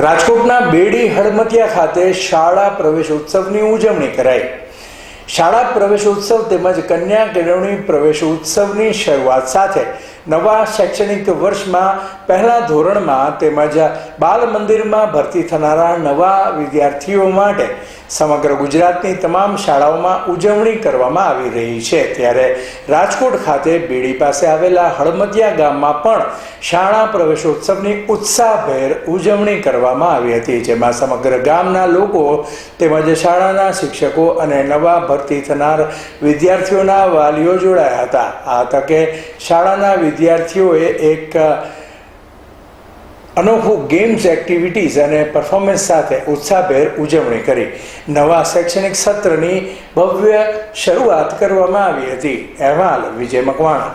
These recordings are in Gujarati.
રાજકોટના બેડી હળમતિયા ખાતે શાળા પ્રવેશોત્સવની ઉજવણી કરાઈ. શાળા પ્રવેશોત્સવ તેમજ કન્યા કેળવણી પ્રવેશોત્સવની શરૂઆત સાથે નવા શૈક્ષણિક વર્ષમાં પહેલા ધોરણમાં તેમજ બાલ મંદિરમાં ભરતી થનારા નવા વિદ્યાર્થીઓ માટે સમગ્ર ગુજરાતની તમામ શાળાઓમાં ઉજવણી કરવામાં આવી રહી છે. ત્યારે રાજકોટ ખાતે બેડી પાસે આવેલા હળમદિયા ગામમાં પણ શાળા પ્રવેશોત્સવની ઉત્સાહભેર ઉજવણી કરવામાં આવી હતી, જેમાં સમગ્ર ગામના લોકો તેમજ શાળાના શિક્ષકો અને નવા ભરતી થનાર વિદ્યાર્થીઓના વાલીઓ જોડાયા હતા. આ તકે શાળાના વિદ્યાર્થીઓએ એક અનોખું ગેમ્સ એક્ટિવિટીઝ અને પરફોર્મન્સ સાથે ઉત્સાહભેર ઉજવણી કરી. નવા શૈક્ષણિક સત્રની ભવ્ય શરૂઆત કરવામાં આવી હતી. અહેવાલ વિજય મકવાણા.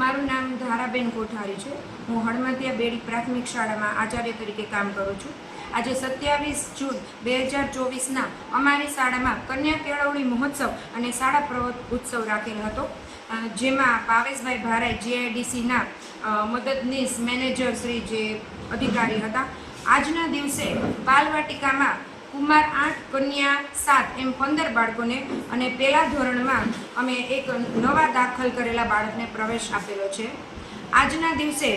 મારું નામ ધારાબેન કોઠારી છે. હું હળમતિયા બેડી પ્રાથમિક શાળામાં આચાર્ય તરીકે કામ કરું છું. આજે સત્યાવીસ જૂન બે હજાર ચોવીસના અમારી શાળામાં કન્યા કેળવણી મહોત્સવ અને શાળા પ્રવત ઉત્સવ રાખેલ હતો. જેમાં ભાવેશભાઈ ભારાઈ જીઆઈડીસીના મદદનીશ મેનેજર શ્રી જે અધિકારી હતા. આજના દિવસે બાલવાટિકામાં કુમાર આઠ કન્યા સાત એમ પંદર બાળકોને અને પહેલા ધોરણમાં અમે એક નવા દાખલ કરેલા બાળકને પ્રવેશ આપેલો છે. આજના દિવસે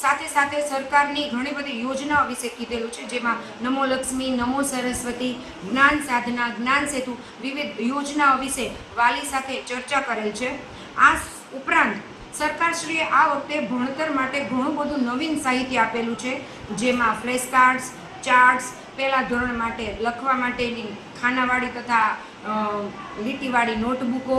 સાથે સાથે સરકારની ઘણી બધી યોજનાઓ વિશે કીધેલું છે, જેમાં નમો લક્ષ્મી, નમો સરસ્વતી, જ્ઞાન સાધના, જ્ઞાન સેતુ વિવિધ યોજનાઓ વિશે વાલી સાથે ચર્ચા કરેલ છે. આ ઉપરાંત સરકારશ્રીએ આ વખતે ભણતર માટે ઘણું બધું નવીન સાહિત્ય આપેલું છે, જેમાં ફ્લેશ કાર્ડ્સ, ચાર્ટ્સ, પહેલાં ધોરણ માટે લખવા માટેની ખાનાવાળી તથા લીટીવાળી નોટબુકો,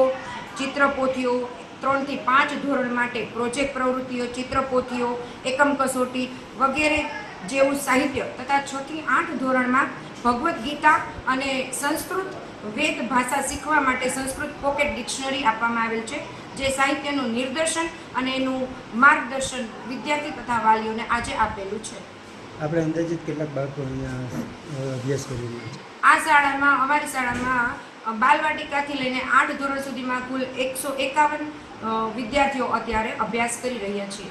ચિત્રપોથીઓ ત્રણથી પાંચ ધોરણ માટે પ્રોજેક્ટ પ્રવૃત્તિઓ ચિત્રપોથીઓ એકમ કસોટી વગેરે જેવું સાહિત્ય તથા છથી આઠ ધોરણમાં ભગવદ્ ગીતા અને સંસ્કૃત વેદ ભાષા શીખવા માટે સંસ્કૃત પોકેટ ડિક્શનરી આપવામાં આવેલ છે જે સાહિત્યનું નિર્દેશન અને એનું માર્ગદર્શન વિદ્યાર્થી તથા વાલીઓને આજે આપેલું છે. આપણે અંદાજિત કેટલાક બાળકો અભ્યાસ કરી રહ્યા છે? આ શાળામાં અમારી શાળામાં બાલવાટિકાથી લઈને આઠ ધોરણ સુધીમાં કુલ એકસો એકાવન વિદ્યાર્થીઓ અત્યારે અભ્યાસ કરી રહ્યા છે